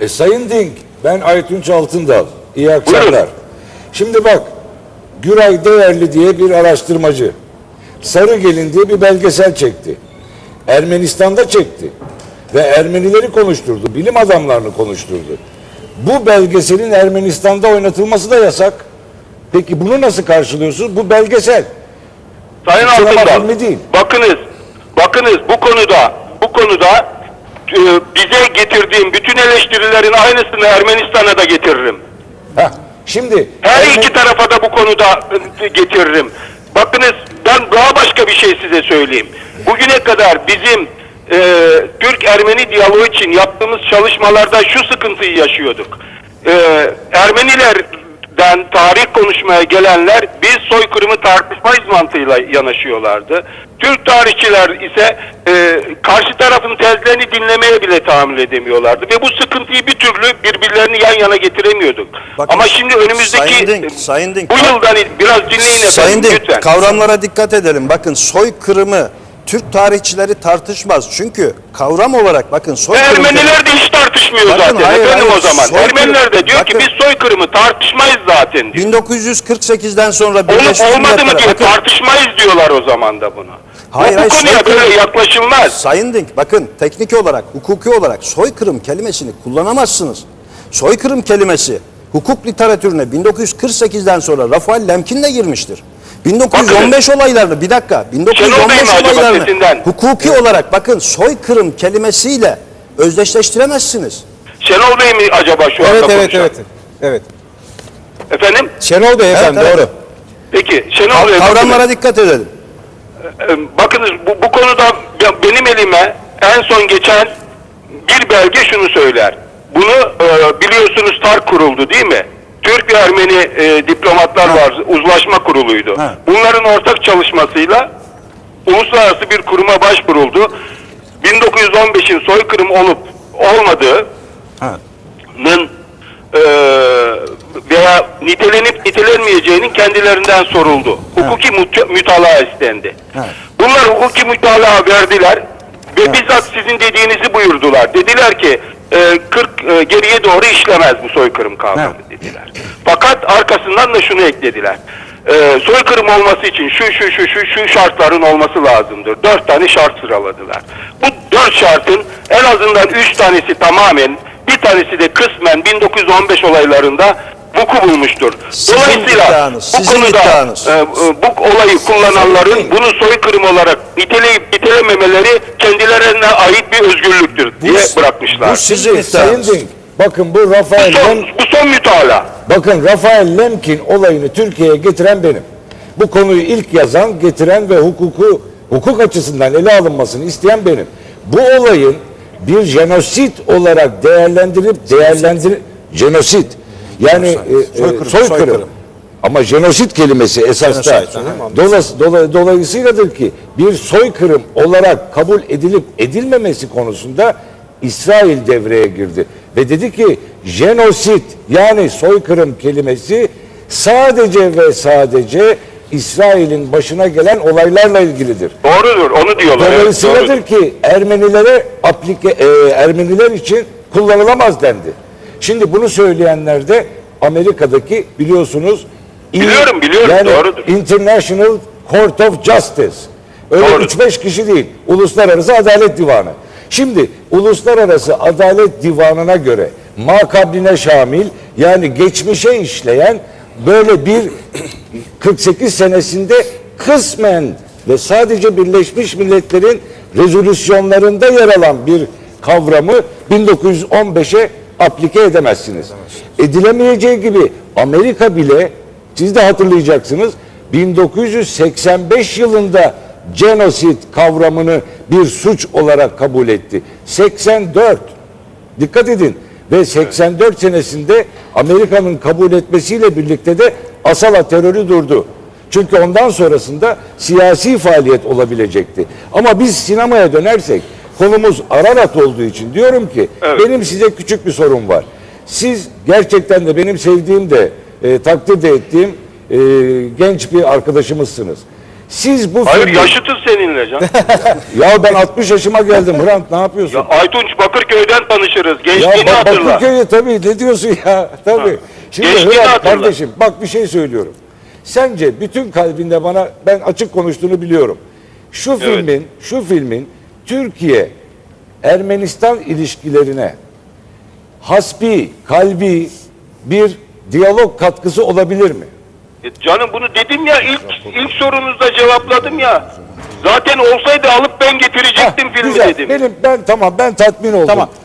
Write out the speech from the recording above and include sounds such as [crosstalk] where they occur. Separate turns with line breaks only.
E, Sayın Dink, ben Aytunç Altındal. İyi akşamlar.
Buyurun.
Şimdi bak, Güray Değerli diye bir araştırmacı. Sarıgelin diye bir belgesel çekti. Ermenistan'da çekti. Ve Ermenileri konuşturdu. Bilim adamlarını konuşturdu. Bu belgeselin Ermenistan'da oynatılması da yasak. Peki bunu nasıl karşılıyorsunuz? Bu belgesel.
Sayın Altındal, bakınız, bakınız bu konuda, bu konuda bize getirdiğim bütün eleştirilerin aynısını Ermenistan'a da getiririm.
Heh, şimdi
Her
Ermeni-
iki tarafa da bu konuda e, getiririm. Bakınız ben daha başka bir şey size söyleyeyim. Bugüne kadar bizim e, Türk-Ermeni diyaloğu için yaptığımız çalışmalarda şu sıkıntıyı yaşıyorduk. E, Ermenilerden tarih konuşmaya gelenler biz soykırımı tartışmayız mantığıyla yanaşıyorlardı. Türk tarihçiler ise e, karşı tarafın tezlerini dinlemeye bile tahammül edemiyorlardı. Ve bu sıkıntıyı bir türlü birbirlerini yan yana getiremiyorduk.
Bakın,
Ama şimdi önümüzdeki
Sayın Dink, Sayın Dink.
bu yıldan biraz dinleyin efendim
Sayın Dink,
lütfen.
kavramlara dikkat edelim. Bakın soykırımı Türk tarihçileri tartışmaz. Çünkü kavram olarak bakın soykırım...
Ermeniler de hiç tartışmıyor
Bakın,
zaten
hayır,
efendim
hayır,
o zaman.
soykırım-
Ermeniler de diyor ki
bakın-
biz soykırımı tartışmayız zaten diyor.
1948'den sonra Birleşmiş
olmadı mı diyor
Bakın,
tartışmayız diyorlar o zaman da buna.
Hayır,
bu, bu
hayır,
konuya
soykırım-
böyle yaklaşılmaz.
Sayın Dink bakın teknik olarak, hukuki olarak soykırım kelimesini kullanamazsınız. Soykırım kelimesi hukuk literatürüne 1948'den sonra Rafael Lemkin de girmiştir. 1915 olaylarını bir dakika
Şenol Bey
1915
mi acaba
olaylarını
sesinden?
hukuki olarak bakın soykırım kelimesiyle özdeşleştiremezsiniz.
Şenol Bey mi acaba şu
Evet
anda
evet
konuşan?
evet. Evet.
Efendim?
Şenol Bey efendim
evet.
doğru.
Peki Şenol
Kav-
Bey
Kavramlara dikkat edelim.
e, bakınız bu, bu konuda be- benim elime en son geçen bir belge şunu söyler. Bunu e, biliyorsunuz TARK kuruldu değil mi? Türk ve Ermeni e, diplomatlar var. Uzlaşma kuruluydu.
Ha.
Bunların ortak çalışmasıyla uluslararası bir kuruma başvuruldu. 1915'in soykırım olup olmadığı
Ha.
nın e, veya nitelenip nitelenmeyeceğinin kendilerinden soruldu. Hukuki müt- mütalaa istendi.
Evet.
Bunlar hukuki mütalaa verdiler ve bizzat sizin dediğinizi buyurdular. Dediler ki e, 40 e, geriye doğru işlemez bu soykırım kavramı dediler. Fakat arkasından da şunu eklediler. E, soykırım olması için şu şu şu şu şu şartların olması lazımdır. Dört tane şart sıraladılar. Bu dört şartın en azından üç tanesi tamamen bir tanesi de kısmen 1915 olaylarında vuku bulmuştur.
Sizin
Dolayısıyla
iddianız,
bu konuda
iddianız.
e, e, bu olayı kullananların bunu soykırım olarak niteleyip nitelememeleri kendilerine ait bir özgürlüktür diye bırakmışlar.
bu sizin
Sayın. Dink, bakın bu
Bu
Rafael
son,
Lem,
bu son mütalaa.
bakın Rafael Lemkin olayını Türkiye'ye getiren benim. Bu konuyu ilk yazan, getiren ve hukuku hukuk açısından ele alınmasını isteyen benim. Bu olayın bir jenosit olarak değerlendirip değerlendir jenosit yani e, e,
Soykırım,
soykırım.
soykırım.
Ama jenosit kelimesi esasta. Dolas- dola- dolayısıyladır ki bir soykırım olarak kabul edilip edilmemesi konusunda İsrail devreye girdi. Ve dedi ki jenosit yani soykırım kelimesi sadece ve sadece İsrail'in başına gelen olaylarla ilgilidir.
Doğrudur, onu diyorlar. evet,
Dolayısıyladır
doğrudur.
ki Ermenilere aplike, e, Ermeniler için kullanılamaz dendi. Şimdi bunu söyleyenler de Amerika'daki biliyorsunuz
Biliyorum, biliyorum,
yani
doğrudur.
International Court of Justice. Öyle
Doğru.
3-5 kişi değil. Uluslararası Adalet Divanı. Şimdi Uluslararası Adalet Divanı'na göre makabline şamil yani geçmişe işleyen böyle bir 48 senesinde kısmen ve sadece Birleşmiş Milletler'in rezolüsyonlarında yer alan bir kavramı 1915'e aplike edemezsiniz. Edilemeyeceği gibi Amerika bile siz de hatırlayacaksınız 1985 yılında genosit kavramını bir suç olarak kabul etti. 84 dikkat edin ve 84 senesinde Amerika'nın kabul etmesiyle birlikte de Asala terörü durdu. Çünkü ondan sonrasında siyasi faaliyet olabilecekti. Ama biz sinemaya dönersek konumuz Ararat olduğu için diyorum ki
Evet.
benim size küçük bir sorum var. Siz gerçekten de benim sevdiğim de e, takdir de ettiğim e, genç bir arkadaşımızsınız. Siz bu
Hayır
filmi...
yaşıtız seninle can. [laughs]
Ya ben 60 yaşıma geldim Hrant ne yapıyorsun?
ya Aytunç Bakırköy'den tanışırız.
Ya,
Gençliğini
Ba-
hatırla.
Bakırköy'e tabii ne diyorsun ya? Tabii.
Ha.
Şimdi
Gençliğini
Hrant
hatırla.
kardeşim bak bir şey söylüyorum. Sence bütün kalbinde bana ben açık konuştuğunu biliyorum. Şu filmin, şu filmin Türkiye Ermenistan ilişkilerine hasbi, kalbi bir diyalog katkısı olabilir mi?
E canım bunu dedim ya ilk ilk sorunuzda cevapladım ya. Zaten olsaydı alıp ben getirecektim filmi
güzel.
dedim.
Benim ben tamam ben tatmin oldum.
Tamam.